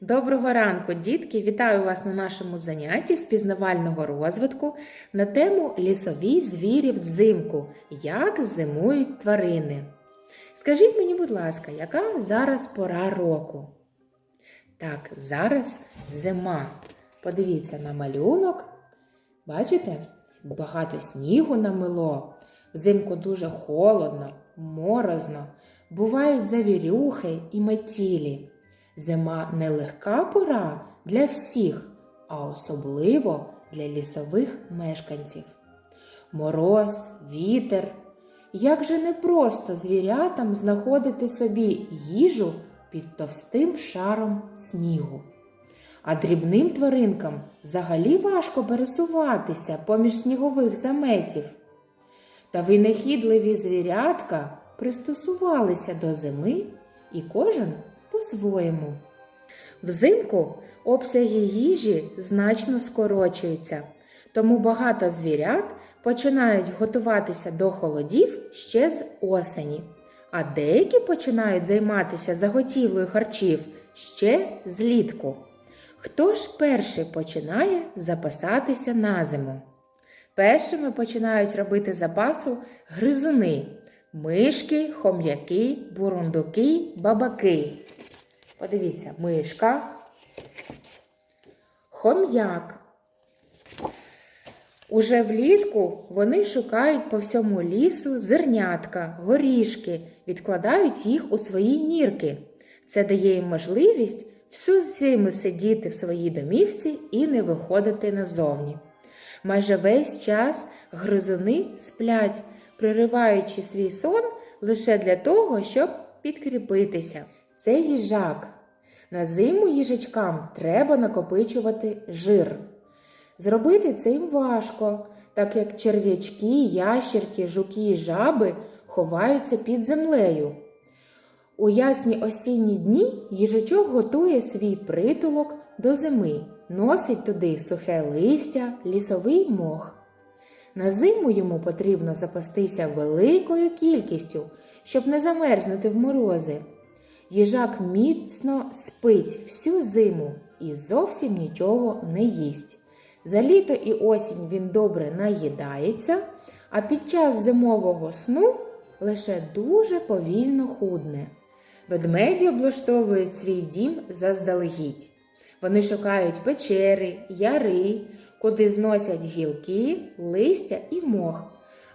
Доброго ранку, дітки! Вітаю вас на нашому занятті з пізнавального розвитку на тему лісові звірі взимку. Як зимують тварини. Скажіть мені, будь ласка, яка зараз пора року? Так, зараз зима. Подивіться на малюнок. Бачите? Багато снігу намило. Взимку дуже холодно, морозно. Бувають завірюхи і метілі. Зима нелегка пора для всіх, а особливо для лісових мешканців. Мороз, вітер. Як же непросто звірятам знаходити собі їжу під товстим шаром снігу. А дрібним тваринкам взагалі важко пересуватися поміж снігових заметів. Та винахідливі звірятка пристосувалися до зими і кожен по-своєму. Взимку обсяги їжі значно скорочуються, тому багато звірят починають готуватися до холодів ще з осені, а деякі починають займатися заготівлею харчів ще злітку. Хто ж перший починає запасатися на зиму? Першими починають робити запасу гризуни, мишки, хом'яки, бурундуки, бабаки. Подивіться, мишка, хом'як. Уже влітку вони шукають по всьому лісу зернятка, горішки, відкладають їх у свої нірки. Це дає їм можливість всю зиму сидіти в своїй домівці і не виходити назовні. Майже весь час гризуни сплять, пририваючи свій сон лише для того, щоб підкріпитися. Це їжак. На зиму їжачкам треба накопичувати жир. Зробити це їм важко, так як черв'ячки, ящірки, жуки і жаби ховаються під землею. У ясні осінні дні їжачок готує свій притулок до зими, носить туди сухе листя, лісовий мох. На зиму йому потрібно запастися великою кількістю, щоб не замерзнути в морози. Їжак міцно спить всю зиму і зовсім нічого не їсть. За літо і осінь він добре наїдається, а під час зимового сну лише дуже повільно худне. Ведмеді облаштовують свій дім заздалегідь. Вони шукають печери, яри, куди зносять гілки, листя і мох,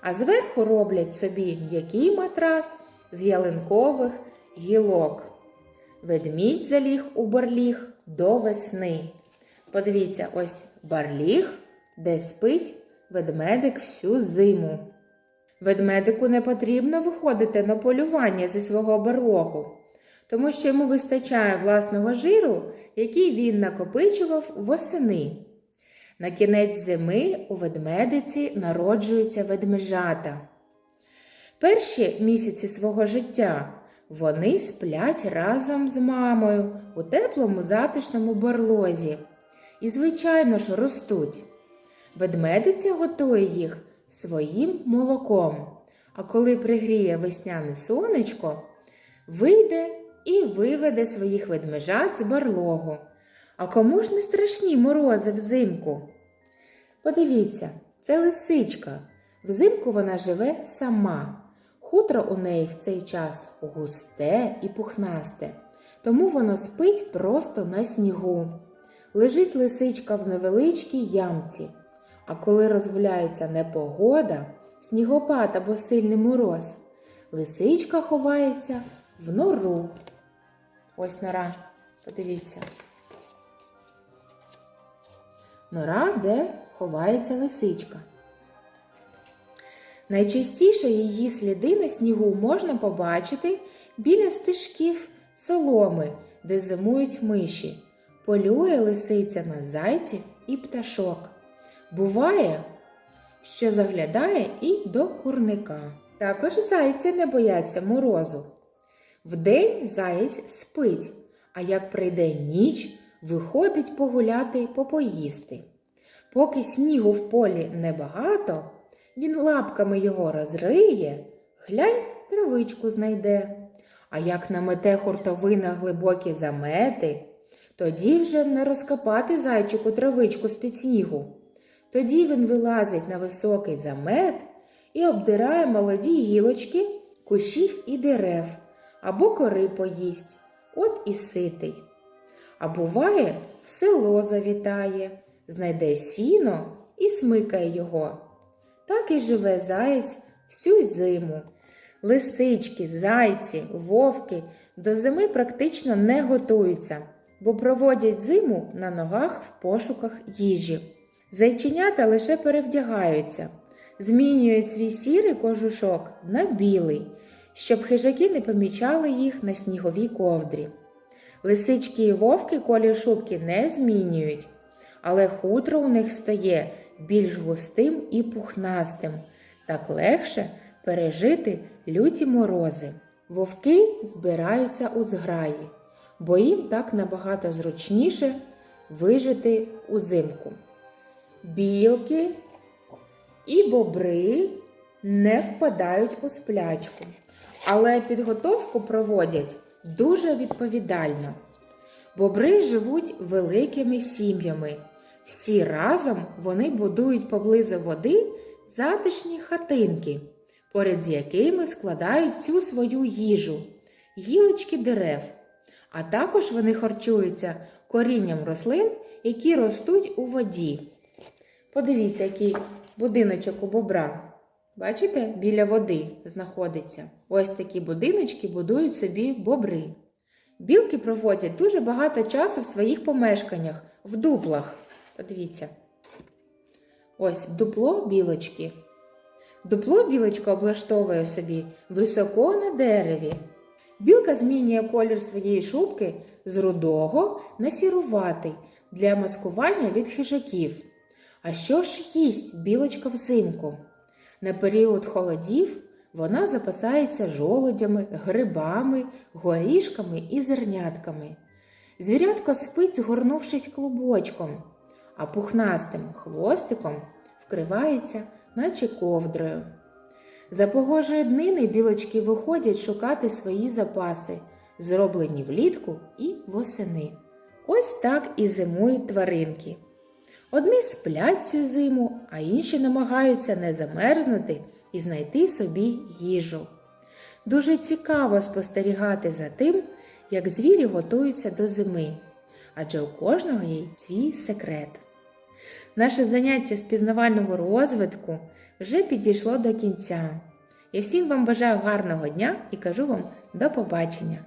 а зверху роблять собі м'який матрас з ялинкових гілок. Ведмідь заліг у барліг до весни. Подивіться, ось барліг, де спить ведмедик всю зиму. Ведмедику не потрібно виходити на полювання зі свого барлогу, тому що йому вистачає власного жиру, який він накопичував восени. На кінець зими у ведмедиці народжуються ведмежата. Перші місяці свого життя вони сплять разом з мамою у теплому затишному барлозі і, звичайно ж, ростуть. Ведмедиця готує їх своїм молоком, а коли пригріє весняне сонечко, вийде і виведе своїх ведмежат з барлогу. А кому ж не страшні морози взимку? Подивіться, це лисичка. Взимку вона живе сама. Хутро у неї в цей час густе і пухнасте, тому воно спить просто на снігу. Лежить лисичка в невеличкій ямці, а коли розгуляється непогода, снігопад або сильний мороз, лисичка ховається в нору. Ось нора, подивіться. Нора, де ховається лисичка. Найчастіше її сліди на снігу можна побачити біля стежків соломи, де зимують миші. Полює лисиця на зайців і пташок. Буває, що заглядає і до курника. Також зайці не бояться морозу. Вдень заєць спить, а як прийде ніч, виходить погуляти попоїсти. Поки снігу в полі небагато, він лапками його розриє, глянь, травичку знайде. А як намете хуртовина глибокі замети, Тоді вже не розкопати зайчику травичку з-під снігу. Тоді він вилазить на високий замет і обдирає молоді гілочки, кущів і дерев, або кори поїсть, от і ситий. А буває, в село завітає, знайде сіно і смикає його. Так і живе заєць всю зиму. Лисички, зайці, вовки до зими практично не готуються, бо проводять зиму на ногах в пошуках їжі. Зайченята лише перевдягаються, змінюють свій сірий кожушок на білий, щоб хижаки не помічали їх на сніговій ковдрі. Лисички і вовки колі шубки не змінюють, але хутро у них стає більш густим і пухнастим, так легше пережити люті морози. Вовки збираються у зграї, бо їм так набагато зручніше вижити узимку. Білки і бобри не впадають у сплячку, але підготовку проводять дуже відповідально. Бобри живуть великими сім'ями. Всі разом вони будують поблизу води затишні хатинки, поряд з якими складають всю свою їжу, гілочки дерев, а також вони харчуються корінням рослин, які ростуть у воді. Подивіться, який будиночок у бобра. Бачите, біля води знаходиться. Ось такі будиночки будують собі бобри. Білки проводять дуже багато часу в своїх помешканнях, в дуплах. Подивіться. Ось дупло білочки. Дупло білочка облаштовує собі високо на дереві. Білка змінює колір своєї шубки з рудого на сіруватий для маскування від хижаків. А що ж їсть білочка взимку? На період холодів вона запасається жолудями, грибами, горішками і зернятками. Звірятко спить, згорнувшись клубочком, а пухнастим хвостиком вкривається, наче ковдрою. За погожої днини білочки виходять шукати свої запаси, зроблені влітку і восени. Ось так і зимують тваринки. Одні сплять цю зиму, а інші намагаються не замерзнути і знайти собі їжу. Дуже цікаво спостерігати за тим, як звірі готуються до зими, адже у кожного є свій секрет. Наше заняття з пізнавального розвитку вже підійшло до кінця. Я всім вам бажаю гарного дня і кажу вам до побачення!